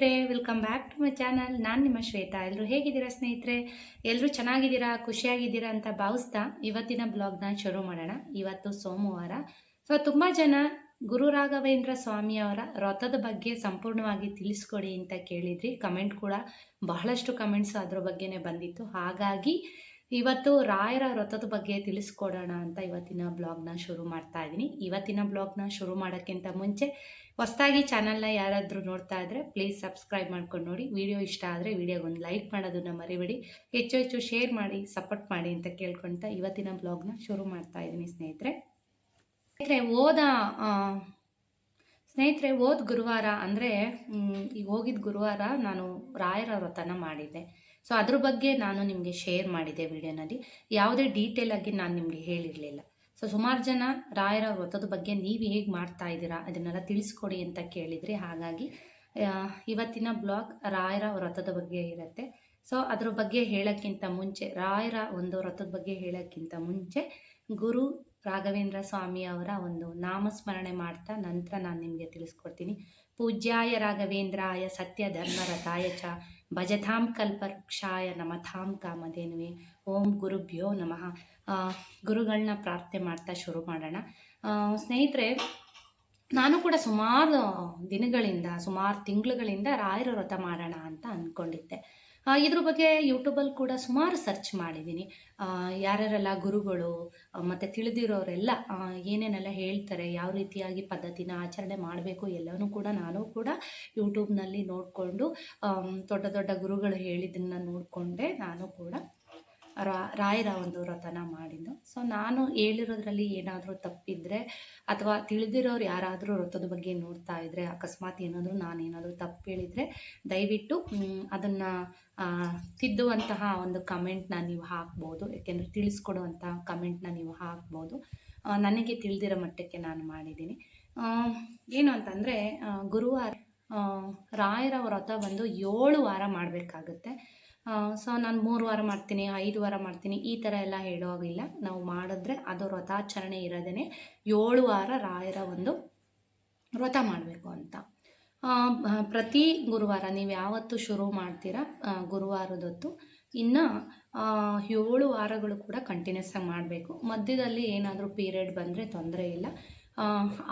ಸ್ನೇಹಿತರೆ welcome back to my channel ನಾನು ನಿಮ್ಮ ಶ್ವೇತಾ. ಎಲ್ಲರೂ ಹೇಗಿದ್ದೀರಾ ಸ್ನೇಹಿತರೆ? ಎಲ್ಲರೂ ಚೆನ್ನಾಗಿದ್ದೀರಾ? ಖುಷಿಯಾಗಿದ್ದೀರಾ ಅಂತ ಭಾವಿಸ್ತಾ ಇವತ್ತಿನ ಬ್ಲಾಗ್ನ ಶುರು ಮಾಡೋಣ. ಇವತ್ತು ಸೋಮವಾರ. ಸೊ ತುಂಬ ಜನ ಗುರು ರಾಘವೇಂದ್ರ ಸ್ವಾಮಿಯವರ ರಥದ ಬಗ್ಗೆ ಸಂಪೂರ್ಣವಾಗಿ ತಿಳಿಸ್ಕೊಡಿ ಅಂತ ಕೇಳಿದ್ರಿ. ಕಮೆಂಟ್ ಕೂಡ ಬಹಳಷ್ಟು ಕಮೆಂಟ್ಸ್ ಅದ್ರ ಬಗ್ಗೆನೇ ಬಂದಿತ್ತು. ಹಾಗಾಗಿ ಇವತ್ತು ರಾಯರ ವ್ರತದ ಬಗ್ಗೆ ತಿಳಿಸ್ಕೊಡೋಣ ಅಂತ ಇವತ್ತಿನ ಬ್ಲಾಗ್ನ ಶುರು ಮಾಡ್ತಾ ಇದ್ದೀನಿ. ಇವತ್ತಿನ ಬ್ಲಾಗ್ನ ಶುರು ಮಾಡೋಕ್ಕಿಂತ ಮುಂಚೆ ಹೊಸ್ದಾಗಿ ಚಾನಲ್ನ ಯಾರಾದರೂ ನೋಡ್ತಾ ಇದ್ದರೆ ಪ್ಲೀಸ್ ಸಬ್ಸ್ಕ್ರೈಬ್ ಮಾಡ್ಕೊಂಡು ನೋಡಿ. ವಿಡಿಯೋ ಇಷ್ಟ ಆದರೆ ವಿಡಿಯೋಗೆ ಒಂದು ಲೈಕ್ ಮಾಡೋದನ್ನ ಮರಿಬೇಡಿ. ಹೆಚ್ಚು ಹೆಚ್ಚು ಶೇರ್ ಮಾಡಿ, ಸಪೋರ್ಟ್ ಮಾಡಿ ಅಂತ ಕೇಳ್ಕೊಳ್ತಾ ಇವತ್ತಿನ ಬ್ಲಾಗ್ನ ಶುರು ಮಾಡ್ತಾ ಇದ್ದೀನಿ ಸ್ನೇಹಿತರೆ. ಸ್ನೇಹಿತರೆ ಓದ ಸ್ನೇಹಿತರೆ, ಹೋದ ಗುರುವಾರ ಅಂದರೆ ಈಗ ಹೋಗಿದ್ದ ಗುರುವಾರ ನಾನು ರಾಯರ ವ್ರತನ ಮಾಡಿದ್ದೆ. ಸೊ ಅದ್ರ ಬಗ್ಗೆ ನಾನು ನಿಮಗೆ ಶೇರ್ ಮಾಡಿದೆ ವಿಡಿಯೋನಲ್ಲಿ. ಯಾವುದೇ ಡೀಟೇಲ್ ಆಗಿ ನಾನು ನಿಮಗೆ ಹೇಳಿರಲಿಲ್ಲ. ಸೊ ಸುಮಾರು ಜನ ರಾಯರ ವ್ರತದ ಬಗ್ಗೆ ನೀವು ಹೇಗೆ ಮಾಡ್ತಾ ಇದ್ದೀರಾ ಅದನ್ನೆಲ್ಲ ತಿಳಿಸ್ಕೊಡಿ ಅಂತ ಕೇಳಿದ್ರಿ ಹಾಗಾಗಿ ಇವತ್ತಿನ ಬ್ಲಾಗ್ ರಾಯರ ವ್ರತದ ಬಗ್ಗೆ ಇರುತ್ತೆ. ಸೊ ಅದ್ರ ಬಗ್ಗೆ ಹೇಳೋಕ್ಕಿಂತ ಮುಂಚೆ, ರಾಯರ ಒಂದು ವ್ರತದ ಬಗ್ಗೆ ಹೇಳೋಕ್ಕಿಂತ ಮುಂಚೆ ಗುರು ರಾಘವೇಂದ್ರ ಸ್ವಾಮಿ ಅವರ ಒಂದು ನಾಮಸ್ಮರಣೆ ಮಾಡ್ತಾ ನಂತರ ನಾನು ನಿಮಗೆ ತಿಳಿಸ್ಕೊಡ್ತೀನಿ. ಪೂಜ್ಯಾಯ ರಾಘವೇಂದ್ರಾಯ ಸತ್ಯ ಧರ್ಮರ ಚ ಭಜತಾಂ ಕಲ್ಪವೃಕ್ಷಾಯ ನಮಥಾಂ ಕಾಮಧೇನುವೆ. ಓಂ ಗುರುಭ್ಯೋ ನಮಃ. ಗುರುಗಳನ್ನ ಪ್ರಾರ್ಥನೆ ಮಾಡ್ತಾ ಶುರು ಮಾಡೋಣ. ಸ್ನೇಹಿತರೆ, ನಾನು ಕೂಡ ಸುಮಾರು ದಿನಗಳಿಂದ, ಸುಮಾರು ತಿಂಗಳುಗಳಿಂದ ರಾಯರ ವ್ರತ ಮಾಡೋಣ ಅಂತ ಅಂದ್ಕೊಂಡಿದ್ದೆ. ಇದ್ರ ಬಗ್ಗೆ ಯೂಟ್ಯೂಬಲ್ಲಿ ಕೂಡ ಸುಮಾರು ಸರ್ಚ್ ಮಾಡಿದ್ದೀನಿ. ಯಾರ್ಯಾರೆಲ್ಲ ಗುರುಗಳು ಮತ್ತು ತಿಳಿದಿರೋರೆಲ್ಲ ಏನೇನೆಲ್ಲ ಹೇಳ್ತಾರೆ, ಯಾವ ರೀತಿಯಾಗಿ ಪದ್ಧತಿನ ಆಚರಣೆ ಮಾಡಬೇಕು ಎಲ್ಲವೂ ಕೂಡ ನಾನು ಕೂಡ ಯೂಟ್ಯೂಬ್ನಲ್ಲಿ ನೋಡಿಕೊಂಡು ದೊಡ್ಡ ದೊಡ್ಡ ಗುರುಗಳು ಹೇಳಿದ್ದನ್ನು ನೋಡಿಕೊಂಡೆ ನಾನು ಕೂಡ. ರಾಯರ ಒಂದು ವ್ರತನ ಮಾಡಿದ್ದು. ಸೊ ನಾನು ಹೇಳಿರೋದ್ರಲ್ಲಿ ಏನಾದರೂ ತಪ್ಪಿದ್ರೆ ಅಥವಾ ತಿಳಿದಿರೋರು ಯಾರಾದರೂ ವ್ರತದ ಬಗ್ಗೆ ನೋಡ್ತಾ ಇದ್ದರೆ ಅಕಸ್ಮಾತ್ ಏನಾದರೂ ನಾನು ಏನಾದರೂ ತಪ್ಪು ಹೇಳಿದರೆ ದಯವಿಟ್ಟು ಅದನ್ನು ತಿದ್ದುವಂತಹ ಒಂದು ಕಮೆಂಟ್ನ ನೀವು ಹಾಕ್ಬೋದು. ಏಕೆಂದರೆ ತಿಳಿಸ್ಕೊಡುವಂತಹ ಕಮೆಂಟ್ನ ನೀವು ಹಾಕ್ಬೋದು. ನನಗೆ ತಿಳಿದಿರೋ ಮಟ್ಟಕ್ಕೆ ನಾನು ಮಾಡಿದ್ದೀನಿ. ಏನು ಅಂತಂದರೆ ಗುರುವಾರ ರಾಯರ ವ್ರತ ಬಂದು ಏಳು ವಾರ ಮಾಡಬೇಕಾಗುತ್ತೆ. ಸೊ ನಾನು ಮೂರು ವಾರ ಮಾಡ್ತೀನಿ, ಐದು ವಾರ ಮಾಡ್ತೀನಿ, ಈ ಥರ ಎಲ್ಲ ಹೇಳೋಗಿಲ್ಲ ನಾವು ಮಾಡಿದ್ರೆ ಅದು ವ್ರತಾಚರಣೆ ಇರೋದೇ ಏಳು ವಾರ ರಾಯರ ಒಂದು ವ್ರತ ಮಾಡಬೇಕು ಅಂತ. ಪ್ರತಿ ಗುರುವಾರ ನೀವು ಯಾವತ್ತು ಶುರು ಮಾಡ್ತೀರಾ ಗುರುವಾರದೊತ್ತು. ಇನ್ನು ಏಳು ವಾರಗಳು ಕೂಡ ಕಂಟಿನ್ಯೂಸ್ ಆಗಿ ಮಾಡಬೇಕು. ಮಧ್ಯದಲ್ಲಿ ಏನಾದರೂ ಪೀರಿಯಡ್ ಬಂದರೆ ತೊಂದರೆ ಇಲ್ಲ.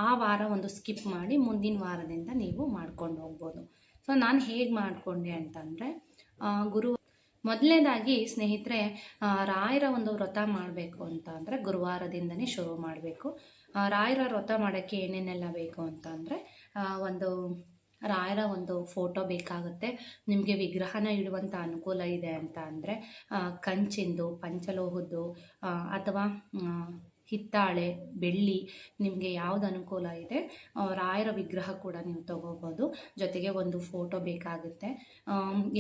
ಆ ವಾರ ಒಂದು ಸ್ಕಿಪ್ ಮಾಡಿ ಮುಂದಿನ ವಾರದಿಂದ ನೀವು ಮಾಡ್ಕೊಂಡು ಹೋಗ್ಬೋದು. ಸೊ ನಾನು ಹೇಗೆ ಮಾಡಿಕೊಂಡೆ ಅಂತಂದರೆ ಗುರು ಮೊದಲನೇದಾಗಿ ಸ್ನೇಹಿತರೆ ರಾಯರ ಒಂದು ವ್ರತ ಮಾಡಬೇಕು ಅಂತ ಅಂದರೆ ಗುರುವಾರದಿಂದನೇ ಶುರು ಮಾಡಬೇಕು. ರಾಯರ ವ್ರತ ಮಾಡೋಕ್ಕೆ ಏನೇನೆಲ್ಲ ಬೇಕು ಅಂತ ಅಂದರೆ ಒಂದು ರಾಯರ ಒಂದು ಫೋಟೋ ಬೇಕಾಗುತ್ತೆ. ನಿಮಗೆ ವಿಗ್ರಹನ ಇಡುವಂಥ ಅನುಕೂಲ ಇದೆ ಅಂತ ಅಂದರೆ ಕಂಚಿಂದು, ಪಂಚಲೋಹದ್ದು ಅಥವಾ ಹಿತ್ತಾಳೆ, ಬೆಳ್ಳಿ ನಿಮಗೆ ಯಾವ್ದು ಅನುಕೂಲ ಇದೆ? ರಾಯರ ವಿಗ್ರಹ ಕೂಡ ನೀವು ತಗೋಬೋದು. ಜೊತೆಗೆ ಒಂದು ಫೋಟೋ ಬೇಕಾಗುತ್ತೆ.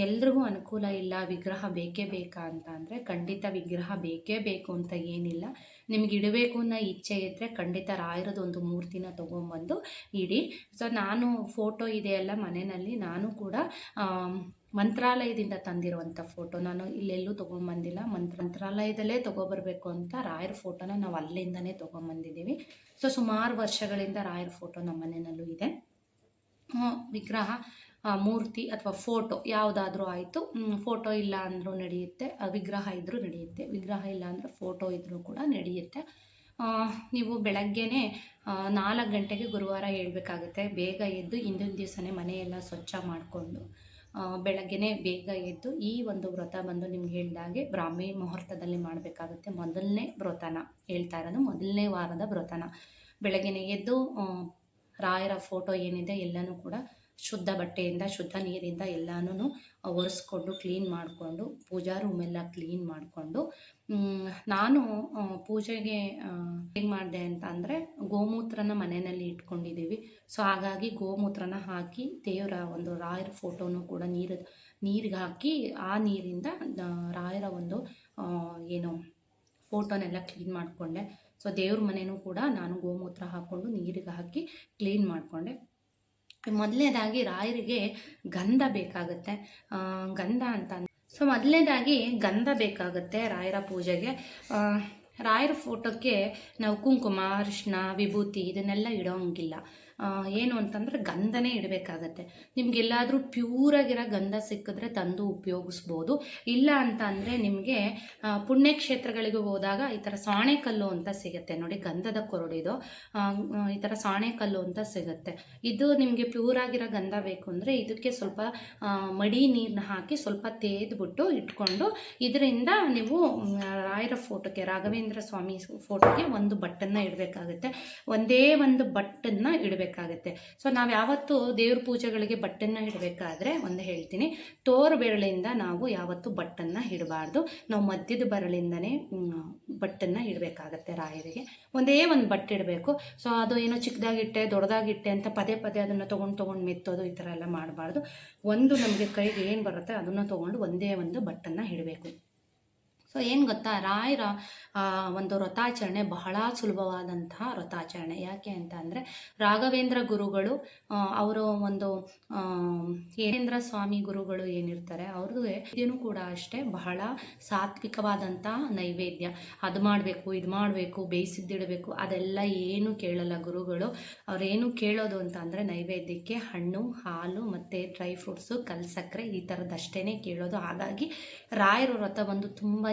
ಎಲ್ರಿಗೂ ಅನುಕೂಲ ಇಲ್ಲ, ವಿಗ್ರಹ ಬೇಕೇ ಬೇಕಾ ಅಂತ ಅಂದರೆ ಖಂಡಿತ ವಿಗ್ರಹ ಬೇಕೇ ಬೇಕು ಅಂತ ಏನಿಲ್ಲ. ನಿಮ್ಗೆ ಇಡಬೇಕು ಅನ್ನೋ ಇಚ್ಛೆ ಇದ್ದರೆ ಖಂಡಿತ ರಾಯರದ್ದು ಮೂರ್ತಿನ ತೊಗೊಂಬಂದು ಇಡಿ. ಸೊ ನಾನು ಫೋಟೋ ಇದೆಯಲ್ಲ ಮನೆಯಲ್ಲಿ, ನಾನು ಕೂಡ ಮಂತ್ರಾಲಯದಿಂದ ತಂದಿರುವಂಥ ಫೋಟೋ ನಾನು ಇಲ್ಲೆಲ್ಲೂ ತೊಗೊಂಬಂದಿಲ್ಲ. ಮಂತ್ರ, ಮಂತ್ರಾಲಯದಲ್ಲೇ ತೊಗೊಬರ್ಬೇಕು ಅಂತ ರಾಯರ ಫೋಟೋನ ನಾವು ಅಲ್ಲಿಂದನೇ ತೊಗೊಂಬಂದಿದ್ದೀವಿ. ಸೊ ಸುಮಾರು ವರ್ಷಗಳಿಂದ ರಾಯರ ಫೋಟೋ ನಮ್ಮ ಮನೆಯಲ್ಲೂ ಇದೆ. ವಿಗ್ರಹ ಮೂರ್ತಿ ಅಥವಾ ಫೋಟೋ ಯಾವುದಾದ್ರೂ ಆಯಿತು. ಫೋಟೋ ಇಲ್ಲ ಅಂದರೂ ನಡೆಯುತ್ತೆ. ವಿಗ್ರಹ ಇದ್ದರೂ ನಡೆಯುತ್ತೆ. ವಿಗ್ರಹ ಇಲ್ಲ ಅಂದರೆ ಫೋಟೋ ಇದ್ದರೂ ಕೂಡ ನಡೆಯುತ್ತೆ. ನೀವು ಬೆಳಗ್ಗೆನೇ ನಾಲ್ಕು ಗಂಟೆಗೆ ಗುರುವಾರ ಹೇಳ್ಬೇಕಾಗುತ್ತೆ. ಬೇಗ ಎದ್ದು ಹಿಂದಿನ ದಿವಸನೇ ಮನೆಯೆಲ್ಲ ಸ್ವಚ್ಛ ಮಾಡಿಕೊಂಡು. ಬೆಳಗ್ಗೆನೇ ಬೇಗ ಎದ್ದು ಈ ಒಂದು ವ್ರತ ಬಂದು ನಿಮ್ಗೆ ಹೇಳಿದಾಗೆ ಬ್ರಾಹ್ಮಿ ಮುಹೂರ್ತದಲ್ಲಿ ಮಾಡಬೇಕಾಗುತ್ತೆ ಮೊದಲನೇ ವ್ರತನ. ಹೇಳ್ತಾ ಇರೋದು ಮೊದಲನೇ ವಾರದ ವ್ರತನ. ಬೆಳಗ್ಗೆನೇ ಎದ್ದು ರಾಯರ ಫೋಟೋ ಏನಿದೆ ಎಲ್ಲನೂ ಕೂಡ ಶುದ್ಧ ಬಟ್ಟೆಯಿಂದ, ಶುದ್ಧ ನೀರಿಂದ ಎಲ್ಲನೂ ಒರೆಸ್ಕೊಂಡು ಕ್ಲೀನ್ ಮಾಡಿಕೊಂಡು, ಪೂಜಾ ರೂಮೆಲ್ಲ ಕ್ಲೀನ್ ಮಾಡಿಕೊಂಡು ನಾನು ಪೂಜೆಗೆ ಕ್ಲೀನ್ ಮಾಡಿದೆ ಅಂತ ಅಂದರೆ ಗೋಮೂತ್ರನ ಮನೆಯಲ್ಲಿ ಇಟ್ಕೊಂಡಿದ್ದೀವಿ. ಸೊ ಹಾಗಾಗಿ ಗೋಮೂತ್ರನ ಹಾಕಿ ದೇವರ ಒಂದು ರಾಯರ ಫೋಟೋನು ಕೂಡ ನೀರು, ನೀರಿಗೆ ಹಾಕಿ ಆ ನೀರಿಂದ ರಾಯರ ಒಂದು ಏನು ಫೋಟೋನೆಲ್ಲ ಕ್ಲೀನ್ ಮಾಡಿಕೊಂಡೆ. ಸೊ ದೇವ್ರ ಮನೆಯೂ ಕೂಡ ನಾನು ಗೋಮೂತ್ರ ಹಾಕ್ಕೊಂಡು ನೀರಿಗೆ ಹಾಕಿ ಕ್ಲೀನ್ ಮಾಡಿಕೊಂಡೆ. ಮೊದಲನೇದಾಗಿ ರಾಯರಿಗೆ ಗಂಧ ಬೇಕಾಗುತ್ತೆ. ಗಂಧ ಅಂತ ಸೊ ಮೊದಲನೇದಾಗಿ ಗಂಧ ಬೇಕಾಗುತ್ತೆ ರಾಯರ ಪೂಜೆಗೆ. ರಾಯರ ಫೋಟೋಕ್ಕೆ ನಾವು ಕುಂಕುಮ ಅರಿಶಿನ ವಿಭೂತಿ ಇದನ್ನೆಲ್ಲ ಇಡೋಂಗಿಲ್ಲ. ಏನು ಅಂತಂದರೆ ಗಂಧನೇ ಇಡಬೇಕಾಗತ್ತೆ. ನಿಮ್ಗೆಲ್ಲಾದರೂ ಪ್ಯೂರಾಗಿರೋ ಗಂಧ ಸಿಕ್ಕಿದ್ರೆ ತಂದು ಉಪಯೋಗಿಸ್ಬೋದು. ಇಲ್ಲ ಅಂತ ಅಂದರೆ ನಿಮಗೆ ಪುಣ್ಯಕ್ಷೇತ್ರಗಳಿಗೆ ಹೋದಾಗ ಈ ಥರ ಸಾಣೆಕಲ್ಲು ಅಂತ ಸಿಗುತ್ತೆ. ನೋಡಿ, ಗಂಧದ ಕೊರಡಿದು ಈ ಥರ ಸಾಣೆಕಲ್ಲು ಅಂತ ಸಿಗುತ್ತೆ. ಇದು ನಿಮಗೆ ಪ್ಯೂರ್ ಆಗಿರೋ ಗಂಧ ಬೇಕು ಅಂದರೆ ಇದಕ್ಕೆ ಸ್ವಲ್ಪ ಮಡಿ ನೀರನ್ನ ಹಾಕಿ ಸ್ವಲ್ಪ ತೇದ್ಬಿಟ್ಟು ಇಟ್ಕೊಂಡು ಇದರಿಂದ ನೀವು ರಾಯರ ಫೋಟೋಕ್ಕೆ, ರಾಘವೇಂದ್ರ ಸ್ವಾಮಿ ಫೋಟೋಗೆ ಒಂದು ಬಟ್ಟನ್ನು ಇಡಬೇಕಾಗುತ್ತೆ. ಒಂದೇ ಒಂದು ಬಟ್ಟನ್ನು ಇಡಬೇಕಾಗುತ್ತೆ. ಸೊ ನಾವು ಯಾವತ್ತು ದೇವ್ರ ಪೂಜೆಗಳಿಗೆ ಬಟ್ಟನ್ನು ಇಡಬೇಕಾದ್ರೆ ಒಂದು ಹೇಳ್ತೀನಿ. ತೋರು ಬೆರಳಿಂದ ನಾವು ಯಾವತ್ತು ಬಟ್ಟನ್ನು ಇಡಬಾರ್ದು. ನಾವು ಮಧ್ಯದ ಬೆರಳಿಂದನೇ ಬಟ್ಟನ್ನು ಇಡಬೇಕಾಗತ್ತೆ ರಾಯರಿಗೆ. ಒಂದೇ ಒಂದು ಬಟ್ಟೆ ಇಡಬೇಕು. ಸೊ ಅದು ಏನೋ ಚಿಕ್ಕದಾಗಿಟ್ಟೆ, ದೊಡ್ಡದಾಗಿಟ್ಟೆ ಅಂತ ಪದೇ ಪದೇ ಅದನ್ನು ತೊಗೊಂಡು ತೊಗೊಂಡು ಮೆತ್ತೋದು ಈ ಥರ ಎಲ್ಲ ಮಾಡಬಾರ್ದು. ಒಂದು ನಮಗೆ ಕೈಗೆ ಏನು ಬರುತ್ತೆ ಅದನ್ನು ತೊಗೊಂಡು ಒಂದೇ ಒಂದು ಬಟ್ಟನ್ನು ಇಡಬೇಕು. ಸೊ ಏನು ಗೊತ್ತಾ? ರಾಯರ ಒಂದು ವ್ರತಾಚರಣೆ ಬಹಳ ಸುಲಭವಾದಂತಹ ವ್ರತಾಚರಣೆ ಯಾಕೆ ಅಂತ ಅಂದರೆ, ರಾಘವೇಂದ್ರ ಗುರುಗಳು ಅವರು ಒಂದು ಏನೇಂದ್ರ ಸ್ವಾಮಿ ಗುರುಗಳು ಏನಿರ್ತಾರೆ, ಅವ್ರದ್ದು ಇದೇನು ಕೂಡ ಅಷ್ಟೇ ಬಹಳ ಸಾತ್ವಿಕವಾದಂಥ ನೈವೇದ್ಯ. ಅದು ಮಾಡಬೇಕು, ಇದು ಮಾಡಬೇಕು, ಬೇಯಿಸಿದ್ದಿಡಬೇಕು, ಅದೆಲ್ಲ ಏನು ಕೇಳಲ್ಲ ಗುರುಗಳು. ಅವ್ರೇನು ಕೇಳೋದು ಅಂತ ಅಂದರೆ, ನೈವೇದ್ಯಕ್ಕೆ ಹಣ್ಣು, ಹಾಲು ಮತ್ತು ಡ್ರೈ ಫ್ರೂಟ್ಸು ಕಲ್ಸಕ್ಕರೆ ಈ ಥರದ್ದಷ್ಟೇ ಕೇಳೋದು. ಹಾಗಾಗಿ ರಾಯರ ವ್ರತ ಬಂದು ತುಂಬಾ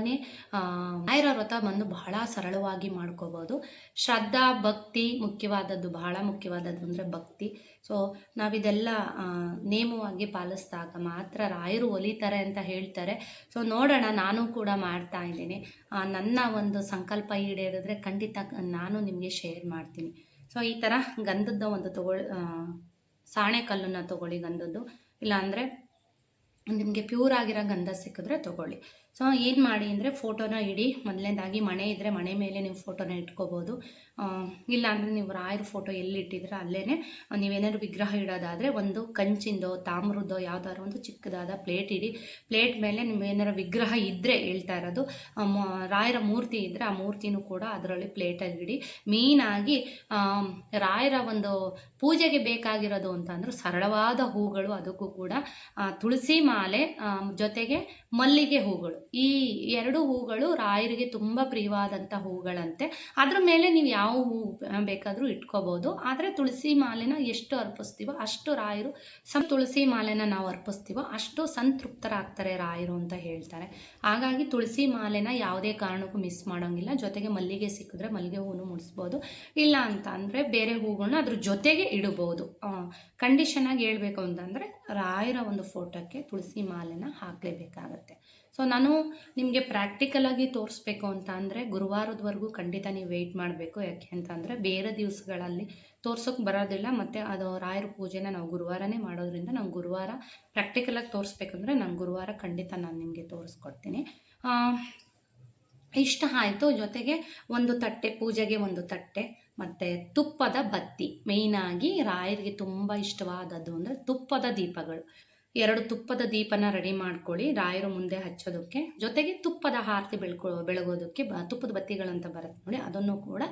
ರಾಯರ ವ್ರತ ಬಂದು ಬಹಳ ಸರಳವಾಗಿ ಮಾಡ್ಕೋಬೋದು. ಶ್ರದ್ಧಾ ಭಕ್ತಿ ಮುಖ್ಯವಾದದ್ದು ಬಹಳ ಮುಖ್ಯವಾದದ್ದು ಅಂದ್ರೆ ಭಕ್ತಿ. ಸೊ ನಾವಿದೆಲ್ಲ ಆ, ನೇಮವಾಗಿ ಪಾಲಿಸ್ದಾಗ ಮಾತ್ರ ರಾಯರು ಒಲಿತಾರೆ ಅಂತ ಹೇಳ್ತಾರೆ. ಸೊ ನೋಡೋಣ ನಾನು ಕೂಡ ಮಾಡ್ತಾ ಇದ್ದೀನಿ. ನನ್ನ ಒಂದು ಸಂಕಲ್ಪ ಈಡೇರಿದ್ರೆ ಖಂಡಿತ ನಾನು ನಿಮಗೆ ಶೇರ್ ಮಾಡ್ತೀನಿ. ಸೊ ಈ ಥರ ಗಂಧದ ಒಂದು ತಗೊಳ್ ಸಾಣೆ ಕಲ್ಲನ್ನು ತಗೊಳ್ಳಿ ಗಂಧದ್ದು. ಇಲ್ಲಾಂದರೆ ನಿಮಗೆ ಪ್ಯೂರ್ ಆಗಿರೋ ಗಂಧ ಸಿಕ್ಕಿದ್ರೆ ತೊಗೊಳ್ಳಿ. ಸೊ ಏನು ಮಾಡಿ ಅಂದರೆ ಫೋಟೋನ ಇಡಿ. ಮೊದಲನೇದಾಗಿ ಮನೆ ಇದ್ದರೆ ಮನೆ ಮೇಲೆ ನೀವು ಫೋಟೋನ ಇಟ್ಕೋಬೋದು. ಇಲ್ಲ ಅಂದರೆ ನೀವು ರಾಯರ ಫೋಟೋ ಎಲ್ಲಿ ಇಟ್ಟಿದ್ರೆ ಅಲ್ಲೇ ನೀವೇನಾದ್ರು ವಿಗ್ರಹ ಇಡೋದಾದರೆ ಒಂದು ಕಂಚಿಂದೋ ತಾಮ್ರದ್ದೋ ಯಾವ್ದಾದ್ರು ಒಂದು ಚಿಕ್ಕದಾದ ಪ್ಲೇಟ್ ಇಡಿ. ಪ್ಲೇಟ್ ಮೇಲೆ ನೀವು ಏನಾರು ವಿಗ್ರಹ ಇದ್ದರೆ ಹೇಳ್ತಾ ಇರೋದು ಮ- ರಾಯರ ಮೂರ್ತಿ ಇದ್ದರೆ ಆ ಮೂರ್ತಿನೂ ಕೂಡ ಅದರಲ್ಲಿ ಪ್ಲೇಟಲ್ಲಿ ಇಡಿ. ಮೇಯ್ನಾಗಿ ರಾಯರ ಒಂದು ಪೂಜೆಗೆ ಬೇಕಾಗಿರೋದು ಅಂತಂದ್ರೆ ಸರಳವಾದ ಹೂಗಳು ಅದಕ್ಕೂ ಕೂಡ ತುಳಸಿ ತುಳಸಿ ಮಾಲೆ ಜೊತೆಗೆ ಮಲ್ಲಿಗೆ ಹೂಗಳು. ಈ ಎರಡು ಹೂಗಳು ರಾಯರಿಗೆ ತುಂಬ ಪ್ರಿಯವಾದಂಥ ಹೂಗಳಂತೆ. ಅದ್ರ ಮೇಲೆ ನೀವು ಯಾವ ಹೂ ಬೇಕಾದರೂ ಇಟ್ಕೋಬೋದು. ಆದರೆ ತುಳಸಿ ಮಾಲೆನ ಎಷ್ಟು ಅರ್ಪಿಸ್ತೀವೋ ಅಷ್ಟು ರಾಯರು ಸಂ ತುಳಸಿ ಮಾಲೆನ ನಾವು ಅರ್ಪಿಸ್ತೀವೋ ಅಷ್ಟು ಸಂತೃಪ್ತರಾಗ್ತಾರೆ ರಾಯರು ಅಂತ ಹೇಳ್ತಾರೆ. ಹಾಗಾಗಿ ತುಳಸಿ ಮಾಲೆನ ಯಾವುದೇ ಕಾರಣಕ್ಕೂ ಮಿಸ್ ಮಾಡೋಂಗಿಲ್ಲ. ಜೊತೆಗೆ ಮಲ್ಲಿಗೆ ಸಿಕ್ಕಿದ್ರೆ ಮಲ್ಲಿಗೆ ಹೂನು ಮುಡಿಸ್ಬೋದು. ಇಲ್ಲ ಅಂತ ಅಂದರೆ ಬೇರೆ ಹೂಗಳನ್ನ ಅದ್ರ ಜೊತೆಗೆ ಇಡಬಹುದು. ಕಂಡೀಷನ್ ಆಗಿ ಹೇಳ್ಬೇಕು ಅಂತಂದರೆ ರಾಯರ ಒಂದು ಫೋಟೋಕ್ಕೆ ತುಳಸಿ ಮಾಲೆನ ಹಾಕಲೇಬೇಕಾಗತ್ತೆ. ಸೊ ನಾನು ನಿಮಗೆ ಪ್ರಾಕ್ಟಿಕಲಾಗಿ ತೋರಿಸ್ಬೇಕು ಅಂತ ಅಂದರೆ ಗುರುವಾರದವರೆಗೂ ಖಂಡಿತ ನೀವು ವೆಯ್ಟ್ ಮಾಡಬೇಕು. ಯಾಕೆ ಅಂತಂದರೆ ಬೇರೆ ದಿವಸಗಳಲ್ಲಿ ತೋರ್ಸೋಕೆ ಬರೋದಿಲ್ಲ ಮತ್ತು ಅದು ರಾಯರ ಪೂಜೆನ ನಾವು ಗುರುವಾರನೇ ಮಾಡೋದ್ರಿಂದ ನಾವು ಗುರುವಾರ ಪ್ರಾಕ್ಟಿಕಲಾಗಿ ತೋರಿಸ್ಬೇಕಂದ್ರೆ ನಾನು ಗುರುವಾರ ಖಂಡಿತ ನಾನು ನಿಮಗೆ ತೋರಿಸ್ಕೊಡ್ತೀನಿ. ಇಷ್ಟ ಆಯಿತು. ಜೊತೆಗೆ ಒಂದು ತಟ್ಟೆ, ಪೂಜೆಗೆ ಒಂದು ತಟ್ಟೆ. ಮತ್ತು ತುಪ್ಪದ ಬತ್ತಿ. ಮೇಯ್ನಾಗಿ ರಾಯರಿಗೆ ತುಂಬ ಇಷ್ಟವಾದದ್ದು ಅಂದರೆ ತುಪ್ಪದ ದೀಪಗಳು. ಎರಡು ತುಪ್ಪದ ದೀಪನ ರೆಡಿ ಮಾಡ್ಕೊಳ್ಳಿ. ರಾಯರು ಮುಂದೆ ಹಚ್ಚೋದಕ್ಕೆ, ಜೊತೆಗೆ ತುಪ್ಪದ ಆರತಿ ಬೆಳ್ಕೊ, ಬೆಳಗೋದಕ್ಕೆ ಬ, ತುಪ್ಪದ ಬತ್ತಿಗಳಂತ ಬರುತ್ತೆ ನೋಡಿ. ಅದನ್ನು ಕೂಡ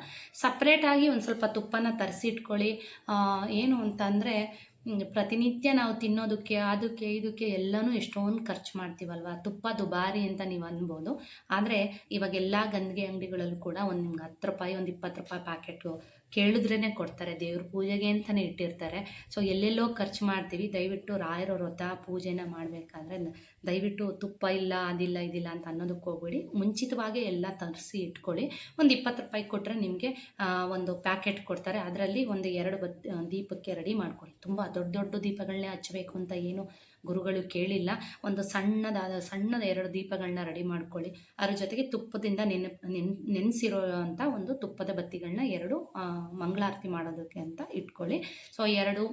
ಸಪ್ರೇಟಾಗಿ ಒಂದು ಸ್ವಲ್ಪ ತುಪ್ಪನ ತರಿಸಿಟ್ಕೊಳ್ಳಿ. ಏನು ಅಂತ ಅಂದರೆ ಪ್ರತಿನಿತ್ಯ ನಾವು ತಿನ್ನೋದಕ್ಕೆ ಅದಕ್ಕೆ ಇದಕ್ಕೆ ಎಲ್ಲನೂ ಎಷ್ಟೊಂದು ಖರ್ಚು ಮಾಡ್ತೀವಲ್ವ? ತುಪ್ಪ, ದುಬಾರಿ ಅಂತ ನೀವು ಅನ್ಬೋದು. ಆದರೆ ಇವಾಗೆಲ್ಲ ಗಂದಿಗೆ ಅಂಗಡಿಗಳಲ್ಲೂ ಕೂಡ ಒಂದು ನಿಮ್ಗೆ ಹತ್ತು ರೂಪಾಯಿ, ಒಂದು ಇಪ್ಪತ್ತು ರೂಪಾಯಿ ಪ್ಯಾಕೆಟು ಕೇಳಿದ್ರೇ ಕೊಡ್ತಾರೆ, ದೇವ್ರ ಪೂಜೆಗೆ ಅಂತಲೇ ಇಟ್ಟಿರ್ತಾರೆ. ಸೊ ಎಲ್ಲೆಲ್ಲೋ ಖರ್ಚು ಮಾಡ್ತೀವಿ. ದಯವಿಟ್ಟು ರಾಯರ ವ್ರತ ಪೂಜೆನ ಮಾಡಬೇಕಾದ್ರೆ ದಯವಿಟ್ಟು ತುಪ್ಪ ಇಲ್ಲ, ಅದಿಲ್ಲ, ಇದಿಲ್ಲ ಅಂತ ಅನ್ನೋದಕ್ಕೆ ಹೋಗ್ಬೇಡಿ. ಮುಂಚಿತವಾಗಿ ಎಲ್ಲ ತರಿಸಿ ಇಟ್ಕೊಳ್ಳಿ. ಒಂದು ಇಪ್ಪತ್ತು ರೂಪಾಯಿ ಕೊಟ್ಟರೆ ನಿಮಗೆ ಒಂದು ಪ್ಯಾಕೆಟ್ ಕೊಡ್ತಾರೆ. ಅದರಲ್ಲಿ ಒಂದು ಎರಡು ಬದ್, ದೀಪಕ್ಕೆ ರೆಡಿ ಮಾಡ್ಕೊಳ್ಳಿ. ತುಂಬ ದೊಡ್ಡ ದೊಡ್ಡ ದೀಪಗಳನ್ನೇ ಹಚ್ಚಬೇಕು ಅಂತ ಏನು ಗುರುಗಳು ಕೇಳಿಲ್ಲ, ಒಂದು ಸಣ್ಣದಾದ, ಸಣ್ಣದ ಎರಡು ದೀಪಗಳನ್ನ ರೆಡಿ ಮಾಡ್ಕೊಳ್ಳಿ. ಅದರ ಜೊತೆಗೆ ತುಪ್ಪದಿಂದ ನೆನೆ ನೆನ್, ನೆನೆಸಿರೋ ಅಂಥ ಒಂದು ತುಪ್ಪದ ಬತ್ತಿಗಳನ್ನ ಎರಡು ಮಂಗಳಾರತಿ ಮಾಡೋದಕ್ಕೆ ಅಂತ ಇಟ್ಕೊಳ್ಳಿ. ಸೊ ಎರಡು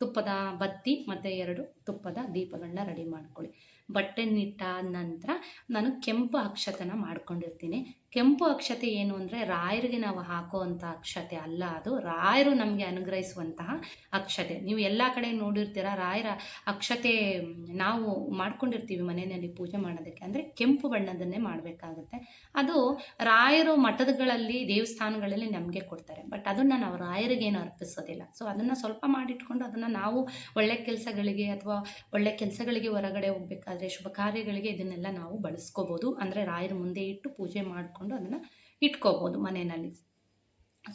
ತುಪ್ಪದ ಬತ್ತಿ ಮತ್ತು ಎರಡು ತುಪ್ಪದ ದೀಪಗಳನ್ನ ರೆಡಿ ಮಾಡ್ಕೊಳ್ಳಿ. ಬಟ್ಟೆ ನಿಟ್ಟಾದ ನಂತರ ನಾನು ಕೆಂಪು ಅಕ್ಷತನ ಮಾಡ್ಕೊಂಡಿರ್ತೀನಿ. ಕೆಂಪು ಅಕ್ಷತೆ ಏನು ಅಂದರೆ ರಾಯರಿಗೆ ನಾವು ಹಾಕುವಂಥ ಅಕ್ಷತೆ ಅಲ್ಲ ಅದು. ರಾಯರು ನಮಗೆ ಅನುಗ್ರಹಿಸುವಂತಹ ಅಕ್ಷತೆ. ನೀವು ಎಲ್ಲ ಕಡೆ ನೋಡಿರ್ತೀರ, ರಾಯರ ಅಕ್ಷತೆ ನಾವು ಮಾಡ್ಕೊಂಡಿರ್ತೀವಿ ಮನೆಯಲ್ಲಿ ಪೂಜೆ ಮಾಡೋದಕ್ಕೆ. ಅಂದರೆ ಕೆಂಪು ಬಣ್ಣದನ್ನೇ ಮಾಡಬೇಕಾಗುತ್ತೆ. ಅದು ರಾಯರು ಮಠದಗಳಲ್ಲಿ ದೇವಸ್ಥಾನಗಳಲ್ಲಿ ನಮಗೆ ಕೊಡ್ತಾರೆ. ಬಟ್ ಅದನ್ನು ನಾವು ರಾಯರಿಗೇನು ಅರ್ಪಿಸೋದಿಲ್ಲ. ಸೊ ಅದನ್ನು ಸ್ವಲ್ಪ ಮಾಡಿಟ್ಕೊಂಡು ಅದನ್ನು ನಾವು ಒಳ್ಳೆ ಕೆಲಸಗಳಿಗೆ ಅಥವಾ ಒಳ್ಳೆ ಕೆಲಸಗಳಿಗೆ ಹೊರಗಡೆ ಹೋಗ್ಬೇಕಾದ್ರೆ, ಶುಭ ಕಾರ್ಯಗಳಿಗೆ ಇದನ್ನೆಲ್ಲ ನಾವು ಬಳಸ್ಕೋಬೋದು. ಅಂದರೆ ರಾಯರ ಮುಂದೆ ಇಟ್ಟು ಪೂಜೆ ಮಾಡಿಕೊಂಡು ಅದನ್ನು ಇಟ್ಕೋಬೋದು ಮನೆಯಲ್ಲಿ.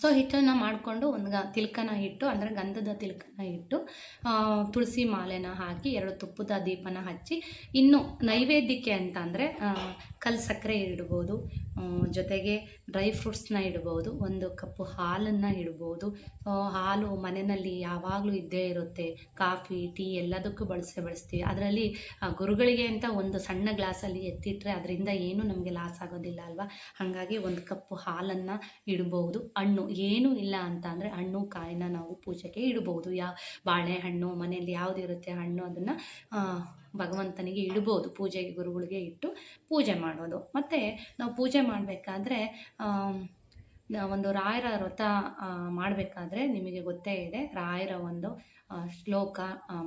ಸೊ ಹಿಟ್ಟನ್ನು ಮಾಡಿಕೊಂಡು ಒಂದು ಗ ತಿಲ್ಕನ ಇಟ್ಟು ಅಂದರೆ ಗಂಧದ ತಿಲ್ಕನ ಇಟ್ಟು ತುಳಸಿ ಮಾಲೆನ ಹಾಕಿ ಎರಡು ತುಪ್ಪದ ದೀಪನ ಹಚ್ಚಿ, ಇನ್ನು ನೈವೇದ್ಯಕ್ಕೆ ಅಂತ ಅಂದರೆ ಕಲ್ ಸಕ್ಕರೆ ಇಡ್ಬೋದು ಜೊತೆಗೆ ಡ್ರೈ ಫ್ರೂಟ್ಸ್ನ ಇಡ್ಬೋದು, ಒಂದು ಕಪ್ಪು ಹಾಲನ್ನು ಇಡ್ಬೋದು ಹಾಲು ಮನೆಯಲ್ಲಿ ಯಾವಾಗಲೂ ಇದ್ದೇ ಇರುತ್ತೆ, ಕಾಫಿ, ಟೀ ಎಲ್ಲದಕ್ಕೂ ಬಳಸೇ ಬಳಸ್ತೀವಿ. ಅದರಲ್ಲಿ ಗುರುಗಳಿಗೆ ಅಂತ ಒಂದು ಸಣ್ಣ ಗ್ಲಾಸಲ್ಲಿ ಎತ್ತಿಟ್ರೆ ಅದರಿಂದ ಏನೂ ನಮಗೆ ಲಾಸ್ ಆಗೋದಿಲ್ಲ ಅಲ್ವಾ? ಹಾಗಾಗಿ ಒಂದು ಕಪ್ಪು ಹಾಲನ್ನು ಇಡ್ಬೋದು, ಹಣ್ಣು ಏನೂ ಇಲ್ಲ ಅಂತ ಅಂದರೆ ಹಣ್ಣು, ಕಾಯಿನ ನಾವು ಪೂಜೆಗೆ ಇಡ್ಬೋದು. ಯಾವ ಬಾಳೆಹಣ್ಣು, ಮನೆಯಲ್ಲಿ ಯಾವುದಿರುತ್ತೆ ಹಣ್ಣು ಅದನ್ನು ಭಗವಂತನಿಗೆ ಇಡ್ಬೋದು. ಪೂಜೆಗೆ ಗುರುಗಳಿಗೆ ಇಟ್ಟು ಪೂಜೆ ಮಾಡೋದು. ಮತ್ತು ನಾವು ಪೂಜೆ ಮಾಡಬೇಕಾದ್ರೆ ಒಂದು ರಾಯರ ವ್ರತ ಮಾಡಬೇಕಾದ್ರೆ ನಿಮಗೆ ಗೊತ್ತೇ ಇದೆ. ರಾಯರ ಒಂದು ಶ್ಲೋಕ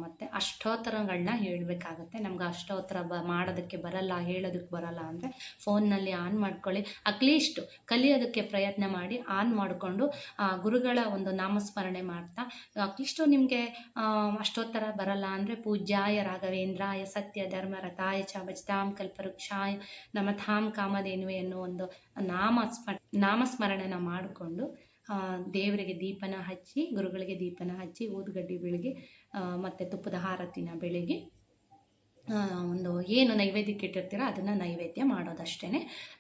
ಮತ್ತು ಅಷ್ಟೋತ್ತರಗಳನ್ನ ಹೇಳಬೇಕಾಗತ್ತೆ. ನಮ್ಗೆ ಅಷ್ಟೋತ್ತರ ಬ, ಮಾಡೋದಕ್ಕೆ ಬರಲ್ಲ, ಹೇಳೋದಕ್ಕೆ ಬರಲ್ಲ ಅಂದರೆ ಫೋನ್ನಲ್ಲಿ ಆನ್ ಮಾಡ್ಕೊಳ್ಳಿ. ಅಟ್ಲೀಸ್ಟ್ ಕಲಿಯೋದಕ್ಕೆ ಪ್ರಯತ್ನ ಮಾಡಿ, ಆನ್ ಮಾಡಿಕೊಂಡು ಗುರುಗಳ ಒಂದು ನಾಮಸ್ಮರಣೆ ಮಾಡ್ತಾ ಅಟ್ಲೀಸ್ಟು ನಿಮಗೆ ಅಷ್ಟೋತ್ತರ ಬರಲ್ಲ ಅಂದರೆ ಪೂಜ್ಯಾಯ ರಾಘವೇಂದ್ರಾಯ ಸತ್ಯ ಧರ್ಮ ರಥಾಯ ಚ ಭಜತಾಂ ಕಲ್ಪವೃಕ್ಷಾಯ ನಮಥಾಂ ಕಾಮಧೇನುವೆ ಅನ್ನೋ ಒಂದು ನಾಮಸ್ಮ ನಾಮಸ್ಮರಣೆನ ಮಾಡಿಕೊಂಡು ದೇವರಿಗೆ ದೀಪನ ಹಚ್ಚಿ ಗುರುಗಳಿಗೆ ದೀಪನ ಹಚ್ಚಿ ಊದುಗಡ್ಡಿ ಬೆಳಗ್ಗೆ ಮತ್ತು ತುಪ್ಪದ ಆರತಿನ ಬೆಳಗ್ಗೆ. ಒಂದು ಏನು ನೈವೇದ್ಯಕ್ಕೆ ಇಟ್ಟಿರ್ತೀರೋ ಅದನ್ನು ನೈವೇದ್ಯ ಮಾಡೋದಷ್ಟೇ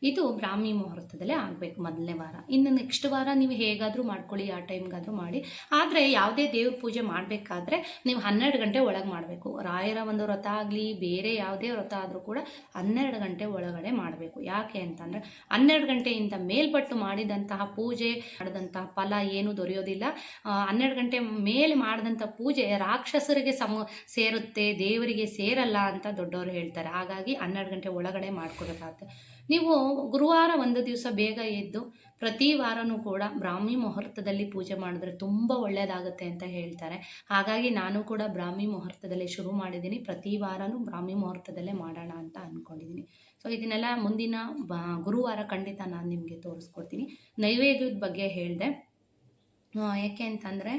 ಇದು ಬ್ರಾಹ್ಮಿ ಮುಹೂರ್ತದಲ್ಲೇ ಆಗಬೇಕು ಮೊದಲನೇ ವಾರ. ಇನ್ನು ನೆಕ್ಸ್ಟ್ ವಾರ ನೀವು ಹೇಗಾದರೂ ಮಾಡ್ಕೊಳ್ಳಿ, ಆ ಟೈಮ್ಗಾದರೂ ಮಾಡಿ. ಆದರೆ ಯಾವುದೇ ದೇವ್ರ ಪೂಜೆ ಮಾಡಬೇಕಾದ್ರೆ ನೀವು ಹನ್ನೆರಡು ಗಂಟೆ ಒಳಗೆ ಮಾಡಬೇಕು. ರಾಯರ ಒಂದು ವ್ರತ ಆಗಲಿ, ಬೇರೆ ಯಾವುದೇ ವ್ರತ ಆದರೂ ಕೂಡ ಹನ್ನೆರಡು ಗಂಟೆ ಒಳಗಡೆ ಮಾಡಬೇಕು. ಯಾಕೆ ಅಂತಂದರೆ ಹನ್ನೆರಡು ಗಂಟೆಯಿಂದ ಮೇಲ್ಪಟ್ಟು ಮಾಡಿದಂತಹ ಪೂಜೆ, ಮಾಡಿದಂತಹ ಫಲ ಏನು ದೊರೆಯೋದಿಲ್ಲ. ಹನ್ನೆರಡು ಗಂಟೆ ಮೇಲೆ ಮಾಡಿದಂಥ ಪೂಜೆ ರಾಕ್ಷಸರಿಗೆ ಸಮ, ಸೇರುತ್ತೆ, ದೇವರಿಗೆ ಸೇರಲ್ಲ ಅಂತ ದೊಡ್ಡವರು ಹೇಳ್ತಾರೆ. ಹಾಗಾಗಿ ಹನ್ನೆರಡು ಗಂಟೆ ಒಳಗಡೆ ಮಾಡ್ಕೋಬೇಕಾಗುತ್ತೆ ನೀವು ಗುರುವಾರ ಒಂದು ದಿವಸ ಬೇಗ ಎದ್ದು ಪ್ರತಿ ವಾರನೂ ಕೂಡ ಬ್ರಾಹ್ಮಿ ಮುಹೂರ್ತದಲ್ಲಿ ಪೂಜೆ ಮಾಡಿದ್ರೆ ತುಂಬ ಒಳ್ಳೆಯದಾಗುತ್ತೆ ಅಂತ ಹೇಳ್ತಾರೆ. ಹಾಗಾಗಿ ನಾನು ಕೂಡ ಬ್ರಾಹ್ಮಿ ಮುಹೂರ್ತದಲ್ಲೇ ಶುರು ಮಾಡಿದ್ದೀನಿ. ಪ್ರತಿ ವಾರನೂ ಬ್ರಾಹ್ಮಿ ಮುಹೂರ್ತದಲ್ಲೇ ಮಾಡೋಣ ಅಂತ ಅಂದ್ಕೊಂಡಿದ್ದೀನಿ ಸೊ ಇದನ್ನೆಲ್ಲ ಮುಂದಿನ ಗುರುವಾರ ಖಂಡಿತ ನಾನು ನಿಮಗೆ ತೋರಿಸ್ಕೊಡ್ತೀನಿ. ನೈವೇದ್ಯದ ಬಗ್ಗೆ ಹೇಳಿದೆ. ಯಾಕೆ ಅಂತಂದರೆ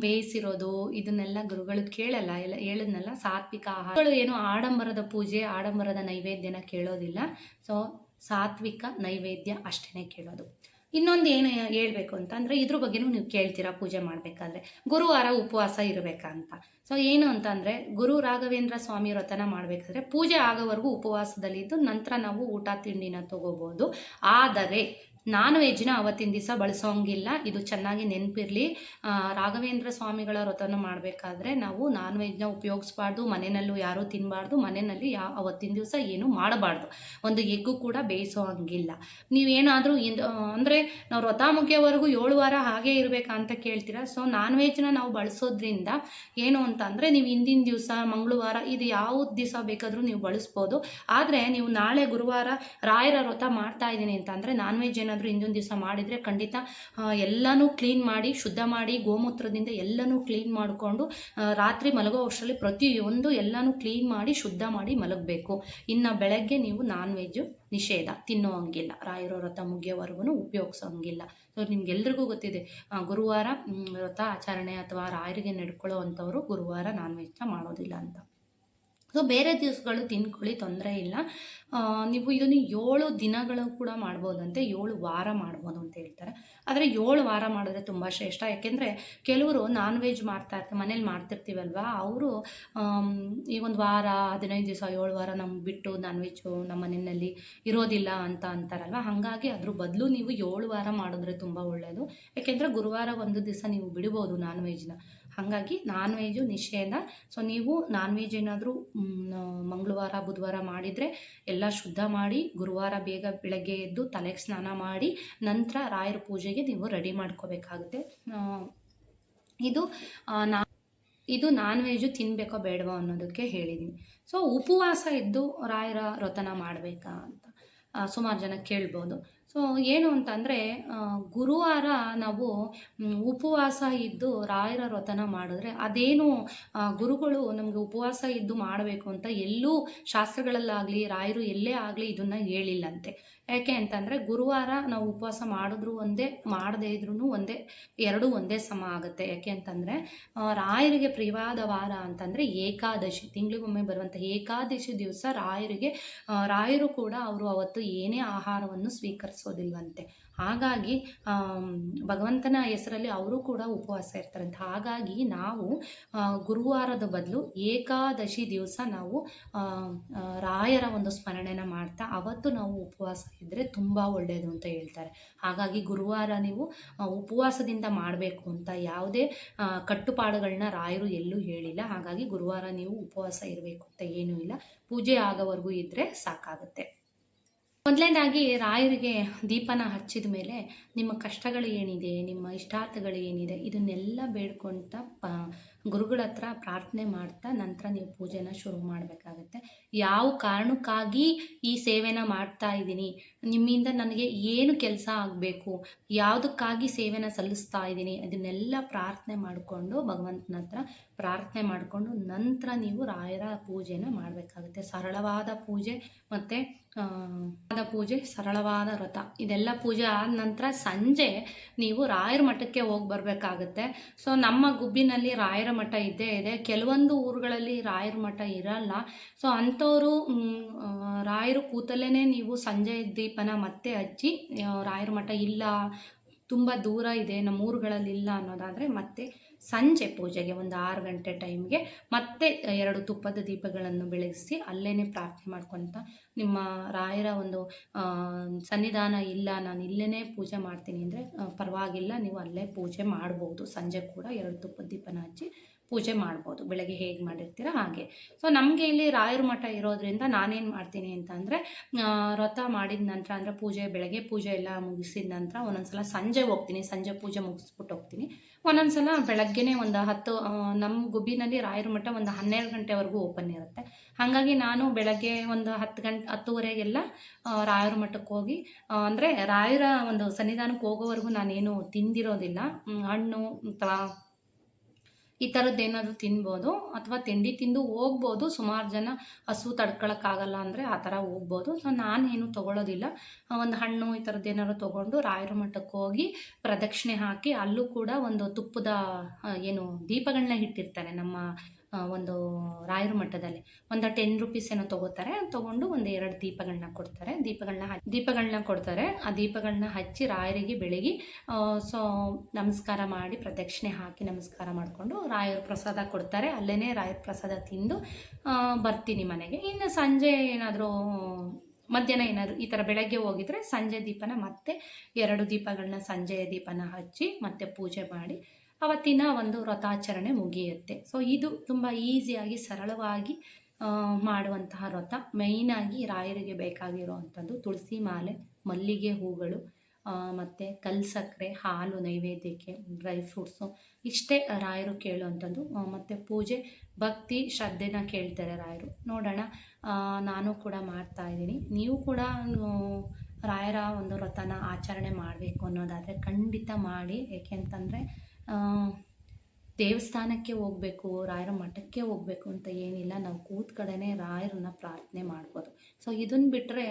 ಬೇಯಿಸಿರೋದು, ಇದನ್ನೆಲ್ಲ ಗುರುಗಳು ಕೇಳಲ್ಲ. ಎಲ್ಲ ಹೇಳಿದ್ನಲ್ಲ, ಸಾತ್ವಿಕ ಆಹಾರಗಳು ಏನು ಆಡಂಬರದ ಪೂಜೆ, ಆಡಂಬರದ ನೈವೇದ್ಯನ ಕೇಳೋದಿಲ್ಲ. ಸೊ ಸಾತ್ವಿಕ ನೈವೇದ್ಯ ಅಷ್ಟೇ ಕೇಳೋದು. ಇನ್ನೊಂದು ಏನು ಹೇಳ್ಬೇಕು ಅಂತಂದರೆ, ಇದ್ರ ಬಗ್ಗೆನೂ ನೀವು ಕೇಳ್ತೀರಾ, ಪೂಜೆ ಮಾಡಬೇಕಾದ್ರೆ? ಗುರುವಾರ ಉಪವಾಸ ಇರಬೇಕಂತ. ಅಂತ ಸೊ ಏನು ಅಂತಂದರೆ, ಗುರು ರಾಘವೇಂದ್ರ ಸ್ವಾಮಿ ವ್ರತನ ಮಾಡಬೇಕಾದ್ರೆ, ಪೂಜೆ ಆಗೋವರೆಗೂ ಉಪವಾಸದಲ್ಲಿದ್ದು ನಂತರ ನಾವು ಊಟ, ತಿಂಡಿನ ತಗೋಬೋದು. ಆದರೆ ನಾನ್ ವೆಜ್ನ ಅವತ್ತಿನ ದಿವಸ ಬಳಸೋಂಗಿಲ್ಲ. ಇದು ಚೆನ್ನಾಗಿ ನೆನಪಿರಲಿ. ರಾಘವೇಂದ್ರ ಸ್ವಾಮಿಗಳ ವ್ರತನ ಮಾಡಬೇಕಾದ್ರೆ ನಾವು ನಾನ್ ವೆಜ್ನ ಉಪಯೋಗಿಸ್ಬಾರ್ದು ಮನೆಯಲ್ಲೂ ಯಾರೂ ತಿನ್ನಬಾರ್ದು ಮನೆಯಲ್ಲಿ ಯಾ, ಅವತ್ತಿನ ದಿವಸ ಏನೂ ಮಾಡಬಾರ್ದು. ಒಂದು ಎಗ್ಗು ಕೂಡ ಬೇಯಿಸೋ ಹಂಗಿಲ್ಲ ನೀವೇನಾದರೂ ಇಂದು ಅಂದರೆ ನಾವು ವ್ರತ ಮುಗಿಯೋವರೆಗೂ ಏಳು ವಾರ ಹಾಗೆ ಇರಬೇಕಾ ಅಂತ ಕೇಳ್ತೀರಾ? ಸೊ ನಾನ್ ವೆಜ್ನ ನಾವು ಬಳಸೋದ್ರಿಂದ ಏನು ಅಂತ ಅಂದರೆ ನೀವು ಹಿಂದಿನ ದಿವಸ, ಮಂಗಳವಾರ ಇದು ಯಾವ ದಿವಸ ಬೇಕಾದರೂ ನೀವು ಬಳಸ್ಬೋದು. ಆದರೆ ನೀವು ನಾಳೆ ಗುರುವಾರ ರಾಯರ ವ್ರತ ಮಾಡ್ತಾ ಇದ್ದೀನಿ ಅಂತ ಅಂದರೆ ನಾನ್ ವೆಜ್ ಏನಾದರೂ ಹಿಂದಿನ ದಿವಸ ಮಾಡಿದರೆ ಖಂಡಿತ ಎಲ್ಲನೂ ಕ್ಲೀನ್ ಮಾಡಿ, ಶುದ್ಧ ಮಾಡಿ, ಗೋಮೂತ್ರದಿಂದ ಎಲ್ಲನೂ ಕ್ಲೀನ್ ಮಾಡಿಕೊಂಡು ರಾತ್ರಿ ಮಲಗೋ ಅಷ್ಟರಲ್ಲಿ ಪ್ರತಿಯೊಂದು ಎಲ್ಲನೂ ಕ್ಲೀನ್ ಮಾಡಿ, ಶುದ್ಧ ಮಾಡಿ ಮಲಗಬೇಕು. ಇನ್ನು ಬೆಳಗ್ಗೆ ನೀವು ನಾನ್ ವೆಜ್ಜು ನಿಷೇಧ ತಿನ್ನೋ ಹಂಗಿಲ್ಲ. ರಾಯರ ವ್ರತ ಮುಗಿಯೋವರೆಗೂ ಉಪಯೋಗಿಸೋ ಹಂಗಿಲ್ಲ. ಸೊ ನಿಮ್ಗೆಲ್ರಿಗೂ ಗೊತ್ತಿದೆ ಗುರುವಾರ ವ್ರತ ಆಚರಣೆ ಅಥವಾ ರಾಯರಿಗೆ ನಡ್ಕೊಳ್ಳೋ ಅಂಥವ್ರು ಗುರುವಾರ ನಾನ್ ವೆಜ್ನ ಮಾಡೋದಿಲ್ಲ ಅಂತ. ಸೊ ಬೇರೆ ದಿವಸಗಳು ತಿನ್ಕೊಳ್ಳಿ, ತೊಂದರೆ ಇಲ್ಲ. ನೀವು ಇದನ್ನು ಏಳು ದಿನಗಳು ಕೂಡ ಮಾಡ್ಬೋದಂತೆ, ಏಳು ವಾರ ಮಾಡ್ಬೋದು ಅಂತ ಹೇಳ್ತಾರೆ. ಆದರೆ ಏಳು ವಾರ ಮಾಡಿದ್ರೆ ತುಂಬ ಶ್ರೇಷ್ಠ. ಯಾಕೆಂದರೆ ಕೆಲವರು ನಾನ್ ವೆಜ್ ಮಾಡ್ತಾ ಇರ್ತಾರೆ ಮನೇಲಿ ಮಾಡ್ತಿರ್ತೀವಲ್ವ? ಅವರು ಈ ಒಂದು ವಾರ, ಹದಿನೈದು ದಿವಸ, ಏಳು ವಾರ ನಮ್ಗೆ ಬಿಟ್ಟು ನಾನ್ ವೆಜ್ಜು ನಮ್ಮ ಮನೆಯಲ್ಲಿ ಇರೋದಿಲ್ಲ ಅಂತ ಅಂತಾರಲ್ವ? ಹಾಗಾಗಿ ಅದ್ರ ಬದಲು ನೀವು ಏಳು ವಾರ ಮಾಡಿದ್ರೆ ತುಂಬ ಒಳ್ಳೆಯದು ಯಾಕೆಂದರೆ ಗುರುವಾರ ಒಂದು ದಿವಸ ನೀವು ಬಿಡ್ಬೋದು ನಾನ್ ವೆಜ್ನ ಹಾಗಾಗಿ ನಾನ್ ವೆಜ್ಜು ನಿಷೇಧ. ಸೊ ನೀವು ನಾನ್ ವೆಜ್ ಏನಾದರೂ ಮಂಗಳವಾರ, ಬುಧವಾರ ಮಾಡಿದರೆ ಎಲ್ಲ ಶುದ್ಧ ಮಾಡಿ, ಗುರುವಾರ ಬೇಗ ಬೆಳಗ್ಗೆ ಎದ್ದು ತಲೆಗೆ ಸ್ನಾನ ಮಾಡಿ, ನಂತರ ರಾಯರ ಪೂಜೆಗೆ ನೀವು ರೆಡಿ ಮಾಡ್ಕೋಬೇಕಾಗುತ್ತೆ. ಇದು ನಾ, ಇದು ನಾನ್ ವೆಜ್ಜು ತಿನ್ನಬೇಕೋ ಬೇಡವೋ ಅನ್ನೋದಕ್ಕೆ ಹೇಳಿದ್ದೀನಿ ಸೊ ಉಪವಾಸ ಇದ್ದು ರಾಯರ ವ್ರತನ ಮಾಡಬೇಕಾ ಅಂತ ಸುಮಾರು ಜನ ಕೇಳ್ಬೋದು. ಸೊ ಏನು ಅಂತಂದರೆ ಗುರುವಾರ ನಾವು ಉಪವಾಸ ಇದ್ದು ರಾಯರ ವ್ರತನ ಮಾಡಿದ್ರೆ ಅದೇನು ಗುರುಗಳು ನಮಗೆ ಉಪವಾಸ ಇದ್ದು ಮಾಡಬೇಕು ಅಂತ ಎಲ್ಲೂ ಶಾಸ್ತ್ರಗಳಲ್ಲಾಗಲಿ, ರಾಯರು ಎಲ್ಲೇ ಆಗಲಿ ಇದನ್ನು ಹೇಳಿಲ್ಲಂತೆ. ಯಾಕೆ ಅಂತಂದರೆ ಗುರುವಾರ ನಾವು ಉಪವಾಸ ಮಾಡಿದ್ರು ಒಂದೇ, ಮಾಡದೇ ಇದ್ರೂ ಒಂದೇ, ಎರಡೂ ಒಂದೇ ಸಮ ಆಗುತ್ತೆ. ಯಾಕೆ ಅಂತಂದರೆ ರಾಯರಿಗೆ ಪ್ರಿಯವಾದ ವಾರ ಅಂತಂದರೆ ಏಕಾದಶಿ. ತಿಂಗಳಿಗೊಮ್ಮೆ ಬರುವಂಥ ಏಕಾದಶಿ ದಿವಸ ರಾಯರಿಗೆ ರಾಯರು ಕೂಡ ಅವರು ಅವತ್ತು ಏನೇ ಆಹಾರವನ್ನು ಸ್ವೀಕರಿಸೋದಿಲ್ವಂತೆ. ಹಾಗಾಗಿ ಭಗವಂತನ ಹೆಸರಲ್ಲಿ ಅವರು ಕೂಡ ಉಪವಾಸ ಇರ್ತಾರಂತೆ ಹಾಗಾಗಿ ನಾವು ಗುರುವಾರದ ಬದಲು ಏಕಾದಶಿ ದಿವಸ ನಾವು ರಾಯರ ಒಂದು ಸ್ಮರಣೆನ ಮಾಡ್ತಾ ಅವತ್ತು ನಾವು ಉಪವಾಸ ಇದ್ದರೆ ತುಂಬ ಒಳ್ಳೆಯದು ಅಂತ ಹೇಳ್ತಾರೆ. ಹಾಗಾಗಿ ಗುರುವಾರ ನೀವು ಉಪವಾಸದಿಂದ ಮಾಡಬೇಕು ಅಂತ ಯಾವುದೇ ಕಟ್ಟುಪಾಡುಗಳನ್ನ ರಾಯರು ಎಲ್ಲೂ ಹೇಳಿಲ್ಲ. ಹಾಗಾಗಿ ಗುರುವಾರ ನೀವು ಉಪವಾಸ ಇರಬೇಕು ಅಂತ ಏನೂ ಇಲ್ಲ. ಪೂಜೆ ಆಗೋವರೆಗೂ ಇದ್ದರೆ ಸಾಕಾಗುತ್ತೆ. ಮೊದಲನೇದಾಗಿ ರಾಯರಿಗೆ ದೀಪನ ಹಚ್ಚಿದ ಮೇಲೆ ನಿಮ್ಮ ಕಷ್ಟಗಳು ಏನಿದೆ, ನಿಮ್ಮ ಇಷ್ಟಾರ್ಥಗಳು ಏನಿದೆ, ಇದನ್ನೆಲ್ಲ ಬೇಡ್ಕೊಂತ ಪ, ಗುರುಗಳ ಹತ್ರ ಪ್ರಾರ್ಥನೆ ಮಾಡ್ತಾ ನಂತರ ನೀವು ಪೂಜೆನ ಶುರು ಮಾಡಬೇಕಾಗತ್ತೆ. ಯಾವ ಕಾರಣಕ್ಕಾಗಿ ಈ ಸೇವೆನ ಮಾಡ್ತಾ ಇದ್ದೀನಿ? ನಿಮ್ಮಿಂದ ನನಗೆ ಏನು ಕೆಲಸ ಆಗಬೇಕು? ಯಾವುದಕ್ಕಾಗಿ ಸೇವೆನ ಸಲ್ಲಿಸ್ತಾ ಇದ್ದೀನಿ? ಅದನ್ನೆಲ್ಲ ಪ್ರಾರ್ಥನೆ ಮಾಡಿಕೊಂಡು ಭಗವಂತನ ಹತ್ರ ಪ್ರಾರ್ಥನೆ ಮಾಡಿಕೊಂಡು ನಂತರ ನೀವು ರಾಯರ ಪೂಜೆನ ಮಾಡಬೇಕಾಗುತ್ತೆ. ಸರಳವಾದ ಪೂಜೆ ಮತ್ತು ಆದ ಪೂಜೆ ಸರಳವಾದ ವ್ರತ. ಇದೆಲ್ಲ ಪೂಜೆ ಆದ ನಂತರ ಸಂಜೆ ನೀವು ರಾಯರ ಮಠಕ್ಕೆ ಹೋಗಿ ಬರಬೇಕಾಗತ್ತೆ. ಸೊ ನಮ್ಮ ಗುಬ್ಬಿನಲ್ಲಿ ರಾಯರ ಮಠ ಇದ್ದೇ ಇದೆ. ಕೆಲವೊಂದು ಊರುಗಳಲ್ಲಿ ರಾಯರ ಮಠ ಇರಲ್ಲ. ಸೊ ಅಂಥವರು ರಾಯರು ಕೂತಲೇ ನೀವು ಸಂಜೆ ದೀಪನ ಮತ್ತೆ ಹಚ್ಚಿ ರಾಯರ ಮಠ ಇಲ್ಲ ತುಂಬ ದೂರ ಇದೆ, ನಮ್ಮ ಊರುಗಳಲ್ಲಿ ಇಲ್ಲ ಅನ್ನೋದಾದರೆ ಮತ್ತೆ ಸಂಜೆ ಪೂಜೆಗೆ ಒಂದು ಆರು ಗಂಟೆ ಟೈಮ್ಗೆ ಮತ್ತೆ ಎರಡು ತುಪ್ಪದ ದೀಪಗಳನ್ನು ಬೆಳಗಿಸಿ ಅಲ್ಲೇ ಪ್ರಾರ್ಥನೆ ಮಾಡ್ಕೊತ ನಿಮ್ಮ ರಾಯರ ಒಂದು ಸನ್ನಿಧಾನ ಇಲ್ಲ, ನಾನು ಇಲ್ಲೇ ಪೂಜೆ ಮಾಡ್ತೀನಿ ಅಂದರೆ ಪರವಾಗಿಲ್ಲ, ನೀವು ಅಲ್ಲೇ ಪೂಜೆ ಮಾಡ್ಬೋದು. ಸಂಜೆ ಕೂಡ ಎರಡು ತುಪ್ಪದ ದೀಪನ ಹಚ್ಚಿ ಪೂಜೆ ಮಾಡ್ಬೋದು, ಬೆಳಗ್ಗೆ ಹೇಗೆ ಮಾಡಿರ್ತೀರ ಹಾಗೆ. ಸೊ ನಮಗೆ ಇಲ್ಲಿ ರಾಯರ ಮಠ ಇರೋದ್ರಿಂದ ನಾನೇನು ಮಾಡ್ತೀನಿ ಅಂತ ಅಂದರೆ ವ್ರತ ಮಾಡಿದ ನಂತರ ಅಂದರೆ ಪೂಜೆ, ಬೆಳಗ್ಗೆ ಪೂಜೆ ಎಲ್ಲ ಮುಗಿಸಿದ ನಂತರ ಒಂದೊಂದ್ಸಲ ಸಂಜೆ ಹೋಗ್ತೀನಿ, ಸಂಜೆ ಪೂಜೆ ಮುಗಿಸ್ಬಿಟ್ಟು ಹೋಗ್ತೀನಿ. ಒಂದೊಂದ್ಸಲ ಬೆಳಗ್ಗೆನೇ ಒಂದು ಹತ್ತು ನಮ್ಮ ಗುಬ್ಬಿನಲ್ಲಿ ರಾಯರ ಮಠ ಒಂದು ಹನ್ನೆರಡು ಗಂಟೆವರೆಗೂ ಓಪನ್ ಇರುತ್ತೆ. ಹಾಗಾಗಿ ನಾನು ಬೆಳಗ್ಗೆ ಒಂದು ಹತ್ತು ಗಂಟೆ, ಹತ್ತುವರೆಗೆಲ್ಲ ರಾಯರ ಮಠಕ್ಕೆ ಹೋಗಿ ಅಂದರೆ ರಾಯರ ಒಂದು ಸನ್ನಿಧಾನಕ್ಕೆ ಹೋಗೋವರೆಗೂ ನಾನೇನು ತಿಂದಿರೋದಿಲ್ಲ. ಹಣ್ಣು ಅಥವಾ ಈ ಥರದ್ದು ಏನಾದರೂ ತಿನ್ಬೋದು ಅಥವಾ ತಿಂಡಿ ತಿಂದು ಹೋಗ್ಬೋದು, ಸುಮಾರು ಜನ ಹಸು ತಡ್ಕೊಳಕ್ಕಾಗಲ್ಲ ಅಂದರೆ ಆ ಥರ ಹೋಗ್ಬೋದು. ಸೊ ನಾನೇನು ತೊಗೊಳೋದಿಲ್ಲ. ಒಂದು ಹಣ್ಣು ಈ ಥರದ್ದು ಏನಾದ್ರು ತೊಗೊಂಡು ರಾಯರ ಮಠಕ್ಕೆ ಹೋಗಿ ಪ್ರದಕ್ಷಿಣೆ ಹಾಕಿ ಅಲ್ಲೂ ಕೂಡ ಒಂದು ತುಪ್ಪದ ಏನು ದೀಪಗಳನ್ನ ಇಟ್ಟಿರ್ತಾರೆ ನಮ್ಮ ಒಂದು ರಾಯರ ಮಠದಲ್ಲಿ. ಒಂದು ಟೆನ್ ರುಪೀಸ್ ಏನೋ ತಗೋತಾರೆ ತಗೊಂಡು ಒಂದು ಎರಡು ದೀಪಗಳನ್ನ ಕೊಡ್ತಾರೆ. ದೀಪಗಳನ್ನ ದೀಪಗಳನ್ನ ಕೊಡ್ತಾರೆ. ಆ ದೀಪಗಳನ್ನ ಹಚ್ಚಿ ರಾಯರಿಗೆ ಬೆಳಗ್ಗೆ ಸೊ, ನಮಸ್ಕಾರ ಮಾಡಿ ಪ್ರದಕ್ಷಿಣೆ ಹಾಕಿ ನಮಸ್ಕಾರ ಮಾಡಿಕೊಂಡು ರಾಯರ ಪ್ರಸಾದ ಕೊಡ್ತಾರೆ. ಅಲ್ಲೇ ರಾಯರ ಪ್ರಸಾದ ತಿಂದು ಬರ್ತೀನಿ ಮನೆಗೆ. ಇನ್ನು ಸಂಜೆ ಏನಾದರೂ, ಮಧ್ಯಾಹ್ನ ಏನಾದರೂ ಈ ಥರ ಬೆಳಗ್ಗೆ ಹೋಗಿದ್ರೆ ಸಂಜೆ ದೀಪನ ಮತ್ತೆ ಎರಡು ದೀಪಗಳನ್ನ ಸಂಜೆ ದೀಪನ ಹಚ್ಚಿ ಮತ್ತೆ ಪೂಜೆ ಮಾಡಿ ಅವತ್ತಿನ ಒಂದು ವ್ರತಾಚರಣೆ ಮುಗಿಯುತ್ತೆ. ಸೊ ಇದು ತುಂಬ ಈಸಿಯಾಗಿ ಸರಳವಾಗಿ ಮಾಡುವಂತಹ ವ್ರತ ಆಗಿ ರಾಯರಿಗೆ ಬೇಕಾಗಿರುವಂಥದ್ದು ತುಳಸಿ ಮಾಲೆ, ಮಲ್ಲಿಗೆ ಹೂಗಳು ಮತ್ತು ಕಲ್ ಸಕ್ಕರೆ, ಹಾಲು, ನೈವೇದ್ಯಕ್ಕೆ ಡ್ರೈ ಫ್ರೂಟ್ಸು ಇಷ್ಟೇ ರಾಯರು ಕೇಳುವಂಥದ್ದು. ಮತ್ತು ಪೂಜೆ, ಭಕ್ತಿ, ಶ್ರದ್ಧೆನ ಕೇಳ್ತಾರೆ ರಾಯರು. ನೋಡೋಣ ನಾನು ಕೂಡ ಮಾಡ್ತಾ ಇದ್ದೀನಿ. ನೀವು ಕೂಡ ರಾಯರ ಒಂದು ವ್ರತನ ಆಚರಣೆ ಮಾಡಬೇಕು ಅನ್ನೋದಾದರೆ ಖಂಡಿತ ಮಾಡಿ. ಏಕೆಂತಂದರೆ ದೇವಸ್ಥಾನಕ್ಕೆ ಹೋಗಬೇಕು, ರಾಯರ ಮಠಕ್ಕೆ ಹೋಗಬೇಕು ಅಂತ ಏನಿಲ್ಲ. ನಾವು ಕೂತ್ ಕಡೆನೇ ರಾಯರನ್ನ ಪ್ರಾರ್ಥನೆ ಮಾಡ್ಬೋದು. ಸೊ ಇದನ್ನು ಬಿಟ್ಟರೆ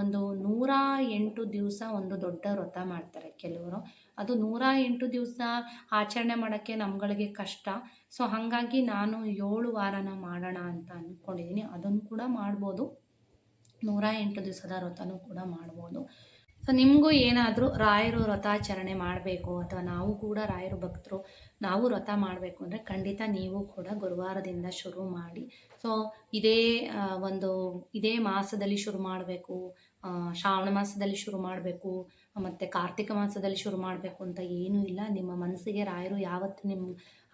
ಒಂದು ನೂರ ಎಂಟು ದಿವಸ ಒಂದು ದೊಡ್ಡ ವ್ರತ ಮಾಡ್ತಾರೆ ಕೆಲವರು. ಅದು ನೂರ ಎಂಟು ದಿವಸ ಆಚರಣೆ ಮಾಡೋಕ್ಕೆ ನಮ್ಗಳಿಗೆ ಕಷ್ಟ. ಸೊ ಹಾಗಾಗಿ ನಾನು ಏಳು ವಾರನ ಮಾಡೋಣ ಅಂತ ಅಂದ್ಕೊಂಡಿದ್ದೀನಿ ಅದನ್ನು ಕೂಡ ಮಾಡ್ಬೋದು. ನೂರ ಎಂಟು ದಿವಸದ ವ್ರತನೂ ಕೂಡ ಮಾಡ್ಬೋದು. ಸೊ ನಿಮಗೂ ಏನಾದರೂ ರಾಯರು ವ್ರತಾಚರಣೆ ಮಾಡಬೇಕು ಅಥವಾ ನಾವು ಕೂಡ ರಾಯರು ಭಕ್ತರು ನಾವು ವ್ರತ ಮಾಡಬೇಕು ಅಂದರೆ ಖಂಡಿತ ನೀವು ಕೂಡ ಗುರುವಾರದಿಂದ ಶುರು ಮಾಡಿ. ಸೊ ಇದೇ ಒಂದು, ಇದೇ ಮಾಸದಲ್ಲಿ ಶುರು ಮಾಡಬೇಕು ಶ್ರಾವಣ ಮಾಸದಲ್ಲಿ ಶುರು ಮಾಡಬೇಕು, ಮತ್ತು ಕಾರ್ತಿಕ ಮಾಸದಲ್ಲಿ ಶುರು ಮಾಡಬೇಕು ಅಂತ ಏನೂ ಇಲ್ಲ. ನಿಮ್ಮ ಮನಸ್ಸಿಗೆ ರಾಯರು ಯಾವತ್ತು ನಿಮ್ಮ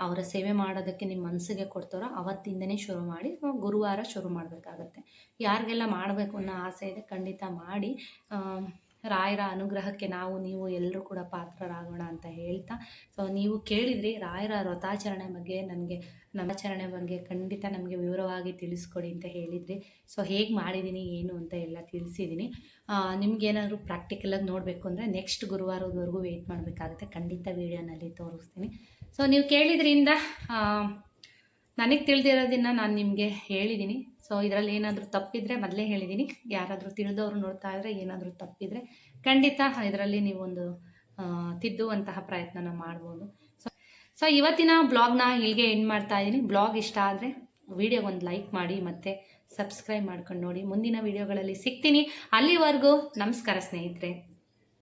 ಅವರ ಸೇವೆ ಮಾಡೋದಕ್ಕೆ ನಿಮ್ಮ ಮನಸ್ಸಿಗೆ ಕೊಡ್ತಾರೋ ಅವತ್ತಿಂದನೇ ಶುರು ಮಾಡಿ ಗುರುವಾರ ಶುರು ಮಾಡಬೇಕಾಗತ್ತೆ. ಯಾರಿಗೆಲ್ಲ ಮಾಡಬೇಕು ಅನ್ನೋ ಆಸೆ ಇದೆ ಖಂಡಿತ ಮಾಡಿ ರಾಯರ ಅನುಗ್ರಹಕ್ಕೆ ನಾವು, ನೀವು ಎಲ್ಲರೂ ಕೂಡ ಪಾತ್ರರಾಗೋಣ ಅಂತ ಹೇಳ್ತಾ ಸೊ ನೀವು ಕೇಳಿದ್ರಿ ರಾಯರ ವ್ರತಾಚರಣೆ ಬಗ್ಗೆ, ನನಗೆ ನಮಾಚರಣೆ ಬಗ್ಗೆ ಖಂಡಿತ ನಮಗೆ ವಿವರವಾಗಿ ತಿಳಿಸ್ಕೊಡಿ ಅಂತ ಹೇಳಿದ್ರಿ. ಸೊ ಹೇಗೆ ಮಾಡಿದ್ದೀನಿ ಏನು ಅಂತ ಎಲ್ಲ ತಿಳಿಸಿದ್ದೀನಿ ನಿಮ್ಗೇನಾದರೂ ಪ್ರಾಕ್ಟಿಕಲಾಗಿ ನೋಡಬೇಕು ಅಂದರೆ ನೆಕ್ಸ್ಟ್ ಗುರುವಾರದವರೆಗೂ ವೆಯ್ಟ್ ಮಾಡಬೇಕಾಗುತ್ತೆ. ಖಂಡಿತ ವೀಡಿಯೋನಲ್ಲಿ ತೋರಿಸ್ತೀನಿ. ಸೊ ನೀವು ಕೇಳಿದ್ರಿಂದ ನನಗೆ ತಿಳಿದಿರೋದನ್ನ ನಾನು ನಿಮಗೆ ಹೇಳಿದ್ದೀನಿ ಸೊ ಇದರಲ್ಲಿ ಏನಾದರೂ ತಪ್ಪಿದರೆ ಮೊದಲೇ ಹೇಳಿದ್ದೀನಿ ಯಾರಾದರೂ ತಿಳಿದವರು ನೋಡ್ತಾ ಇದ್ದರೆ ಏನಾದರೂ ತಪ್ಪಿದರೆ ಖಂಡಿತ ಇದರಲ್ಲಿ ನೀವೊಂದು ತಿದ್ದುವಂತಹ ಪ್ರಯತ್ನನ ಮಾಡ್ಬೋದು. ಸೊ ಸೊ ಇವತ್ತಿನ ಬ್ಲಾಗ್ನ ಇಲ್ಲಿಗೆ ಎಂಡ್ ಮಾಡ್ತಾ ಇದ್ದೀನಿ ಬ್ಲಾಗ್ ಇಷ್ಟ ಆದರೆ ವಿಡಿಯೋ ಒಂದು ಲೈಕ್ ಮಾಡಿ ಮತ್ತು ಸಬ್ಸ್ಕ್ರೈಬ್ ಮಾಡ್ಕೊಂಡು ನೋಡಿ. ಮುಂದಿನ ವಿಡಿಯೋಗಳಲ್ಲಿ ಸಿಗ್ತೀನಿ. ಅಲ್ಲಿವರೆಗೂ ನಮಸ್ಕಾರ ಸ್ನೇಹಿತರೆ.